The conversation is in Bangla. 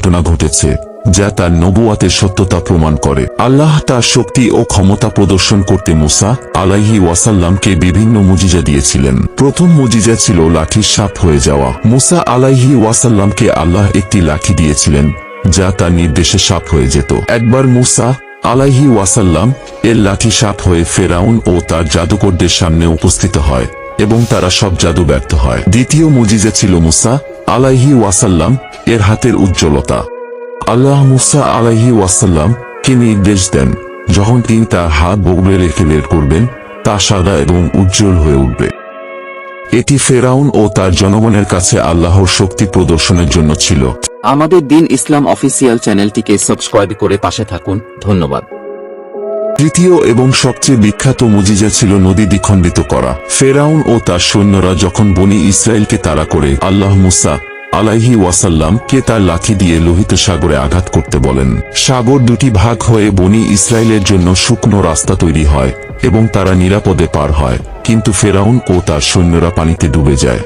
ঘটনা ঘটেছে, যা তার নবুয়াতের সত্যতা প্রমাণ করে। আল্লাহ তার শক্তি ও ক্ষমতা প্রদর্শন করতে মুসা আলাইহি ওয়াসাল্লামকে বিভিন্ন মুজিজা দিয়েছিলেন। প্রথম মুজিজা ছিল লাঠির সাপ হয়ে যাওয়া। মুসা আলাইহি ওয়াসাল্লামকে আল্লাহ একটি লাঠি দিয়েছিলেন, যা তার নির্দেশে সাপ হয়ে যেত। একবার মুসা আলাইহি ওয়াসাল্লাম এর লাঠি সাপ হয়ে ফেরাউন ও তার জাদুকরদের সামনে উপস্থিত হয় এবং তারা সব জাদু ব্যর্থ হয়। দ্বিতীয় মুজিজা ছিল মুসা আলাইহি ওয়াসাল্লাম এর হাতের উজ্জ্বলতা। আল্লাহ মুসা আলাইহি ওয়াসাল্লাম কে নির্দেশ দেন যখন তিনি তার হাত বগলে রেখে বের করবেন তা সাদা এবং উজ্জ্বল হয়ে উঠবে। এটি ফেরাউন ও তার জনগণের কাছে আল্লাহর শক্তি প্রদর্শনের জন্য ছিল। আমাদের দিন ইসলাম অফিসিয়াল চ্যানেলটিকে সাবস্ক্রাইব করে পাশে থাকুন। ধন্যবাদ। তৃতীয় এবং সবচেয়ে বিখ্যাত মুজিজা ছিল নদী দ্বিখণ্ডিত করা। ফেরাউন ও তার সৈন্যরা যখন বনি ইসরায়েলকে তাড়া করে আল্লাহ মুসা আলাইহি ওয়াসাল্লামকে তার লাঠি দিয়ে লোহিত সাগরে আঘাত করতে বলেন। সাগর দুটি ভাগ হয়ে বনি ইসরায়েলের জন্য শুকনো রাস্তা তৈরি হয় এবং তারা নিরাপদে পার হয়, কিন্তু ফেরাউন ও তার সৈন্যরা পানিতে ডুবে যায়।